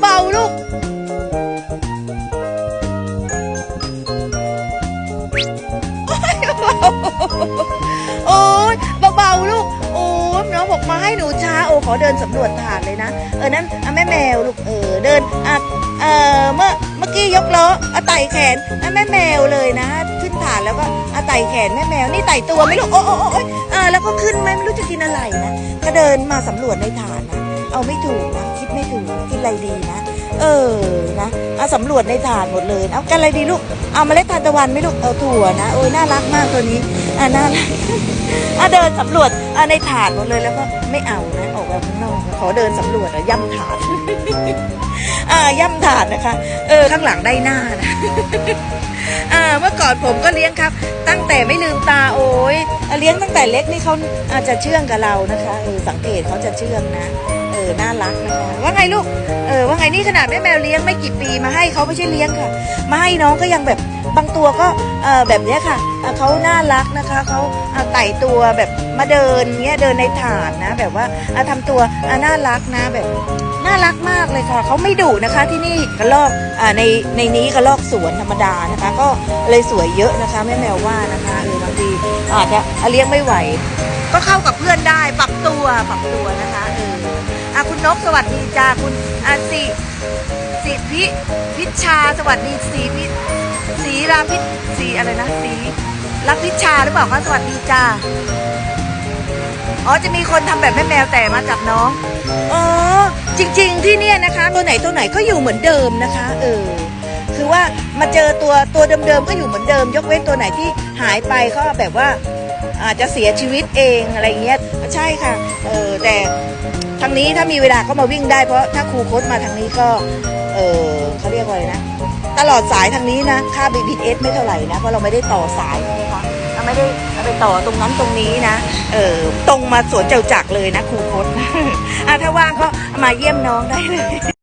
เบาๆลูก โอ้ยเบาๆลูก โอ้ยน้องบอกมาให้หนูช้า โอ้ขอเดินสำรวจถานเลยนะ เออนั่นอ่แม่แมวลูก เออเดินอะเออเมื่อเมื่อกี้ยกล้ออะไต่แขนอ่แม่แมวเลยนะ ขึ้นถานแล้วก็อะไต่แขนแม่แมว นี่ไต่ตัวไม่ลูก โอ้โอ้โอ้ยอ่แล้วก็ขึ้นไม่รู้จะกินอะไรนะ ก็เดินมาสำรวจในถานนะ เอาไม่ถูกนะคิดไม่ถูกกินอะไรดีนะ เออนะเอาสำรวจในถาดหมดเลยเอากันอะไรดีลูกเอาเมล็ดทานตะวันไม่ลูกเอาถั่วนะโอ้ยน่ารักมากตัวนี้อ่าน่ารักอะเดินสำรวจอะในถาดหมดเลยแล้วก็ไม่เอานะออกแบบ ข้างนอกขอเดินสำรวจอะย่ำถาดอ่าย่ำถาดนะคะ เออ ข้างหลังได้หน้านะอ่าเมื่อก่อนผมก็เลี้ยงครับ ตั้งแต่ไม่ลืมตาโอ้ยอะเลี้ยงตั้งแต่เล็กนี่เขาอาจจะเชื่องกับเรานะคะเออสังเกตเขาจะเชื่องนะเออน่ารักนะคะว่าไงลูกเออว่าไงนี่ขนาดแม่แมวเลี้ยงไม่กี่ปีมาให้เขาไม่ใช่เลี้ยงค่ะ มาให้น้องก็ยังแบบบางตัวก็เออแบบเนี้ยค่ะเอ่อเขาน่ารักนะคะเขาอะไต่ตัวแบบมาเดินเงี้ยเดินในถาดนะ แบบว่าอะทำตัวอะน่ารักนะแบบน่ารักมากเลยค่ะเขาไม่ดุนะคะที่นี่กระลอกอ่าในในนี้กระลอกสวนธรรมดานะคะ ก็เลยสวยเยอะนะคะแม่แมวว่านะคะเออบางทีอาจจะเลี้ยงไม่ไหว ก็เข้ากับเพื่อนได้ปรับตัวปรับตัวนะคะเอออะคุณนกสวัสดีจ้าคุณอาสิสิพิพิชชาสวัสดีสีพิสีราพิสีอะไรนะสีรักพิชชาหรือเปล่าคะสวัสดีจ้า อ๋อจะมีคนทำแบบแม่แมวแต่มาจับน้องอ๋อจริง ๆ ที่เนี่ยนะคะ ตัวไหนตัวไหนก็อยู่เหมือนเดิมนะคะ เออคือว่ามาเจอตัวตัวเดิมๆก็อยู่เหมือนเดิม ยกเว้นตัวไหนที่หายไปก็แบบว่าอาจจะเสียชีวิตเองอะไรเงี้ยใช่ค่ะเออแต่ทางนี้ถ้ามีเวลาก็มาวิ่งได้เพราะถ้าครูโค้ดมาทางนี้ก็เออเขาเรียกว่าอะไรนะ ตลอดสายทางนี้นะค่า BTS ไม่เท่าไหร่นะเพราะเราไม่ได้ต่อสายใช่ไหมคะ ไม่ได้ไปต่อตรงนั้นตรงนี้นะ เออตรงมาสวนเจ้าจักรเลยนะครูโค้ดอะถ้าว่างก็มาเยี่ยมน้องได้เลย